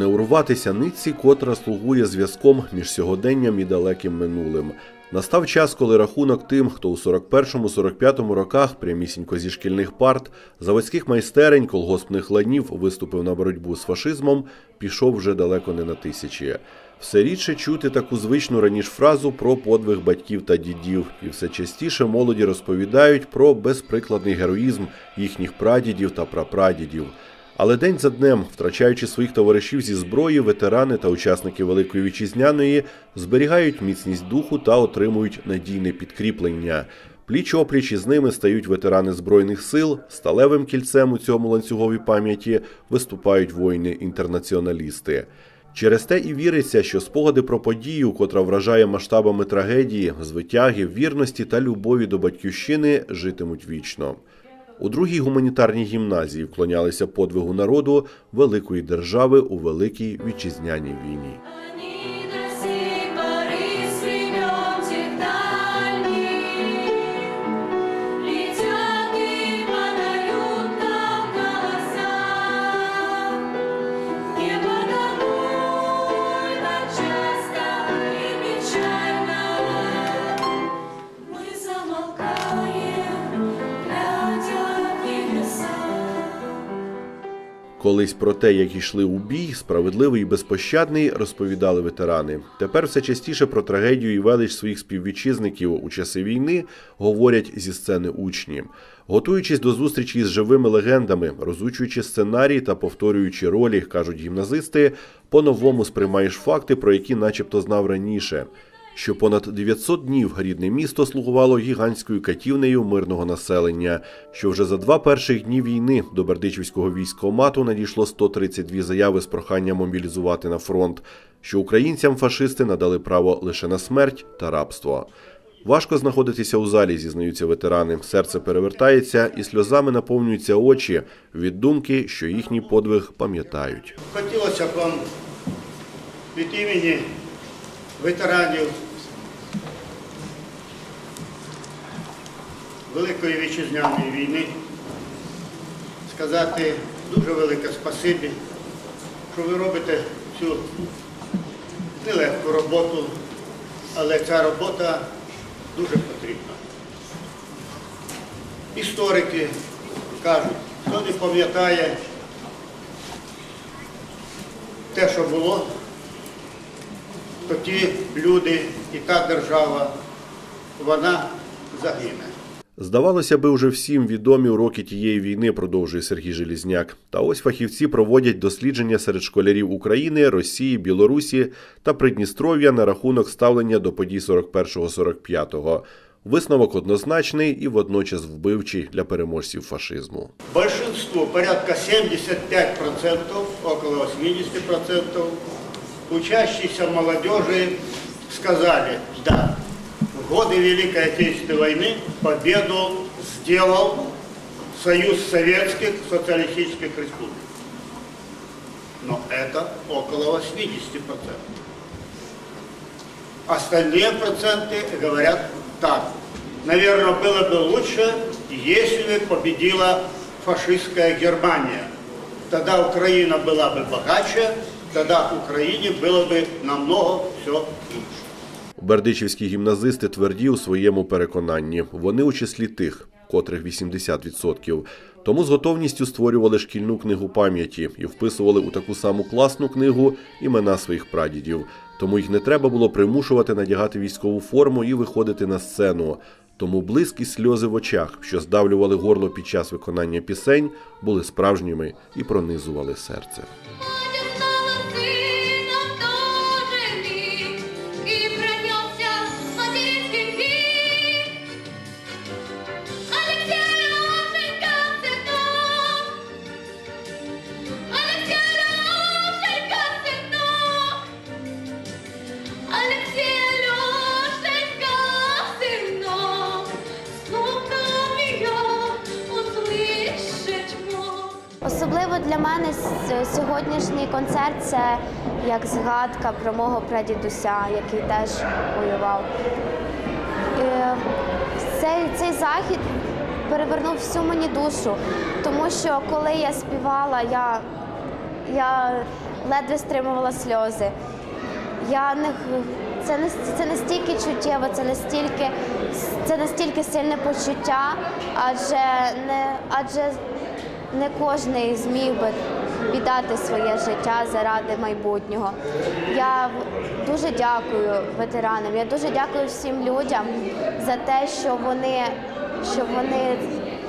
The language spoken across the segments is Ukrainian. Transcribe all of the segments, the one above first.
не урватися нитці, котра слугує зв'язком між сьогоденням і далеким минулим. Настав час, коли рахунок тим, хто у 41-45 роках прямісінько зі шкільних парт, заводських майстерень, колгоспних ланів виступив на боротьбу з фашизмом, пішов вже далеко не на тисячі. Все рідше чути таку звичну раніше фразу про подвиг батьків та дідів, і все частіше молоді розповідають про безприкладний героїзм їхніх прадідів та прапрадідів. Але день за днем, втрачаючи своїх товаришів зі зброї, ветерани та учасники Великої вітчизняної зберігають міцність духу та отримують надійне підкріплення. Пліч опліч із ними стають ветерани збройних сил. Сталевим кільцем у цьому ланцюговій пам'яті виступають воїни-інтернаціоналісти. Через те і віриться, що спогади про подію, котра вражає масштабами трагедії, звитяги, вірності та любові до батьківщини, житимуть вічно. У другій гуманітарній гімназії вклонялися подвигу народу великої держави у великій вітчизняній війні. Колись про те, як йшли у бій, справедливий і безпощадний, розповідали ветерани. Тепер все частіше про трагедію і велич своїх співвітчизників у часи війни говорять зі сцени учні. Готуючись до зустрічі з живими легендами, розучуючи сценарії та повторюючи ролі, кажуть гімназисти, по-новому сприймаєш факти, про які начебто знав раніше. Що понад 900 днів рідне місто слугувало гігантською катівнею мирного населення. Що вже за два перших дні війни до Бердичівського військкомату надійшло 132 заяви з проханням мобілізувати на фронт. Що українцям фашисти надали право лише на смерть та рабство. Важко знаходитися у залі, зізнаються ветерани. Серце перевертається і сльозами наповнюються очі від думки, що їхній подвиг пам'ятають. Хотілося б вам від імені ветеранів Великої вітчизняної війни сказати дуже велике спасибі, що ви робите цю нелегку роботу, але ця робота дуже потрібна. Історики кажуть, хто не пам'ятає те, що було, то ті люди і та держава, вона загине. Здавалося би, уже всім відомі уроки тієї війни, продовжує Сергій Желізняк. Та ось фахівці проводять дослідження серед школярів України, Росії, Білорусі та Придністров'я на рахунок ставлення до подій 41-45-го. Висновок однозначний і водночас вбивчий для переможців фашизму. Большинство, порядка 75%, около 80% учащейся молодежи сказали, да, годы Великой Отечественной войны победу сделал Союз Советских Социалистических Республик. Но это около 80%. Остальные проценты говорят так. Наверное, было бы лучше, если бы победила фашистская Германия. Тогда Украина была бы богаче, тогда Украине было бы намного все лучше. Бердичівські гімназисти тверді у своєму переконанні. Вони у числі тих, котрих 80%. Тому з готовністю створювали шкільну книгу пам'яті і вписували у таку саму класну книгу імена своїх прадідів. Тому їх не треба було примушувати надягати військову форму і виходити на сцену. Тому блиск і сльози в очах, що здавлювали горло під час виконання пісень, були справжніми і пронизували серце. Для мене сьогоднішній концерт це як згадка про мого прадідуся, який теж воював. І цей, цей захід перевернув всю мені душу, тому що коли я співала, я, я ледве стримувала сльози. Я не це не це настільки чуттєво, це настільки це настільки сильне почуття, адже не адже не кожен зміг би віддати своє життя заради майбутнього. Я дуже дякую ветеранам. Я дуже дякую всім людям за те, що вони, що вони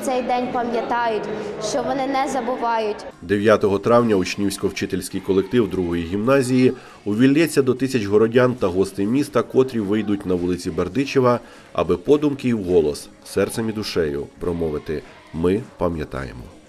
цей день пам'ятають, що вони не забувають. 9 травня учнівсько-вчительський колектив другої гімназії увільється до тисяч городян та гостей міста, котрі вийдуть на вулиці Бердичева, аби подумки і вголос, серцем і душею промовити Ми пам'ятаємо.